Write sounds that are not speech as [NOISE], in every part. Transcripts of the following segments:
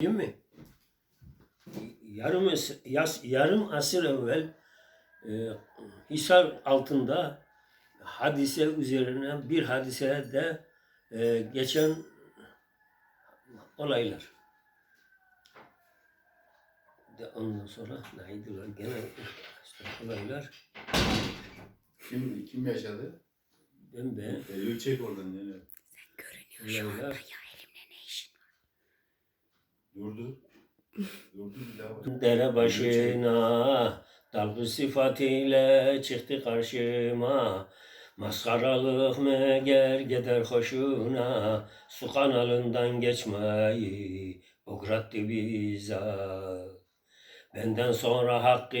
Değil mi? Yarım, yas, yarım asır evvel e, Hisar altında hadise üzerine bir hadise de e, geçen olaylar. De ondan sonra neydi lan gene işte olaylar. Kim kim yaşadı? Ben de Eylül çek oradan ne? olaylar. Durdu. Durdu bir daha. Dere başına dalgı sıfatıyla çıktı karşıma. Maskaralık meğer gider hoşuna Su kanalından geçmeyi Uğrattı bize Benden sonra hakkı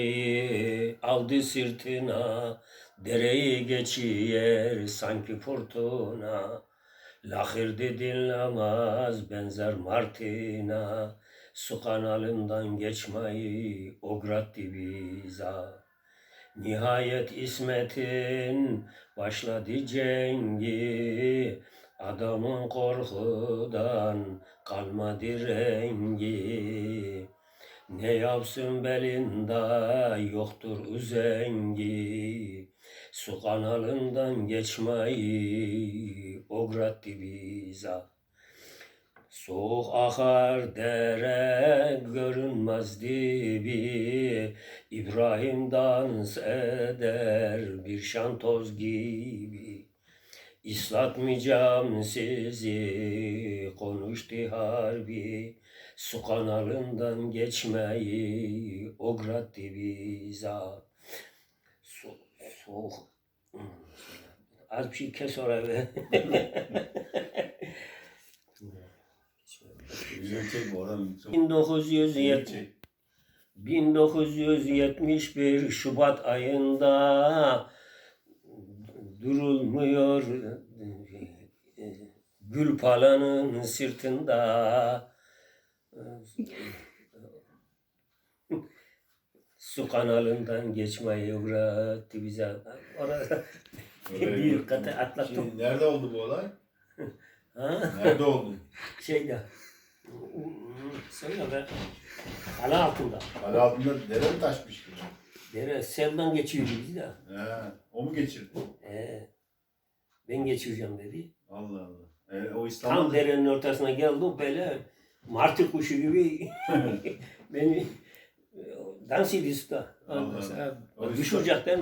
aldı sırtına Dereyi geçiyer sanki fırtına Lahirdi dinlemez benzer martina. Su kanalından geçmeyi uğrattı bize Nihayet İsmet'in başladı cengi. Adamın korkudan kalmadı rengi. Ne yapsın belinde yoktur üzengi Su kanalından geçmeyi uğrattı bize Soğuk akar dere görünmez dibi. İbrahim dans eder bir şantoz gibi. İslatmayacağım sizi konuştu harbi. Su kanalından geçmeyi uğrattı bize Soğuk Hmm. Az bir şey kes oraya Eylül çek oradan. 1970 çek. 1971 Şubat ayında durulmuyor Gül palanın sırtında Su kanalından geçmeyi uğrattı bize. Orada [LAUGHS] bir katı atlattım. Şimdi nerede oldu bu olay? Ha? Nerede oldu? [LAUGHS] Şeyde. Söyle be. Kale altında. Kale altında dere mi taşmış gibi? Dere selden geçiyordu bizi de. He, o mu geçirdi? Ee, ben geçireceğim dedi. Allah Allah. E, o Tam İstanbul. derenin ortasına geldi böyle martı kuşu gibi [LAUGHS] beni dans ediyordu da. Düşürecekten